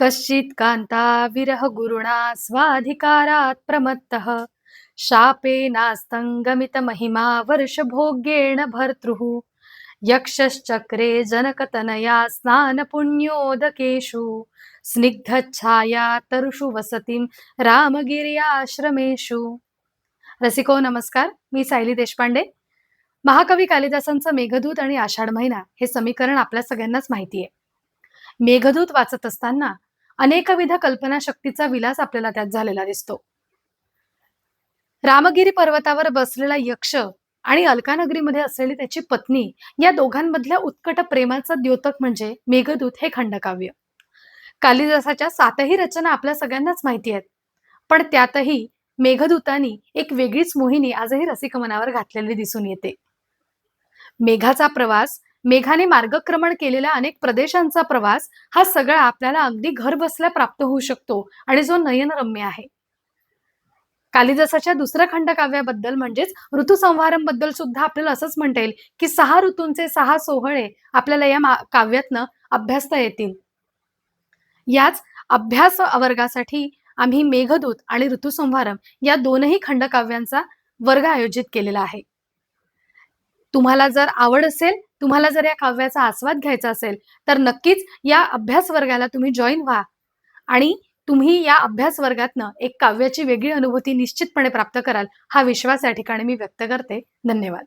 कश्चित् कान्ता विरह गुरुणा स्वाधिकारात् प्रमत्तः। शापेनास्तङ्गमितमहिमा वर्षभोग्येण भर्तृः। यक्षश्चक्रे जनकतनया स्नानपुण्योदकेषु। स्निग्धच्छाया तरुषु वसतीं रामगिर्याश्रमेषु। रसिको नमस्कार मी सायली देशपांडे। महाकवी कालिदासांचं मेघदूत आणि आषाढ महिना हे समीकरण आपल्या सगळ्यांनाच माहिती आहे मेघदूत वाचत असताना अनेकविध कल्पनाशक्तीचा विलास आपल्याला त्यात झालेला दिसतो. रामगिरी पर्वतावर बसलेला यक्ष आणि अलकानगरीमध्ये असलेली त्याची पत्नी या दोघांमधल्या उत्कट प्रेमाचं द्योतक म्हणजे मेघदूत हे खंडकाव्य. कालिदासाच्या सातही रचना आपल्या सगळ्यांनाच माहिती आहेत. पण त्यातही मेघदूतानी एक वेगळीच मोहिनी आजही रसिक मनावर घातलेली दिसून येते. मेघाचा प्रवास मेघाने मार्गक्रमण केलेल्या अनेक प्रदेशांचा प्रवास हा सगळा आपल्याला अगदी घर बसल्या प्राप्त होऊ शकतो आणि जो नयनरम्य आहे. कालिदासाच्या दुसऱ्या खंडकाव्याबद्दल म्हणजेच ऋतुसंहारमबद्दल सुद्धा आपल्याला असंच म्हणता येईल की सहा ऋतूंचे सहा सोहळे आपल्याला या काव्यातनं अभ्यासता येतील. याच अभ्यास वर्गासाठी आम्ही मेघदूत आणि ऋतुसंहारम या दोनही खंडकाव्यांचा वर्ग आयोजित केलेला आहे. तुम्हाला जर आवड असेल तुम्हाला जर या काव्याचा आस्वाद घ्यायचा असेल तर नक्कीच या अभ्यास वर्गाला तुम्ही जॉईन व्हा. आणि तुम्ही या अभ्यास वर्गातनं एक काव्याची वेगळी अनुभूती निश्चितपणे प्राप्त कराल हा विश्वास या ठिकाणी मी व्यक्त करते. धन्यवाद.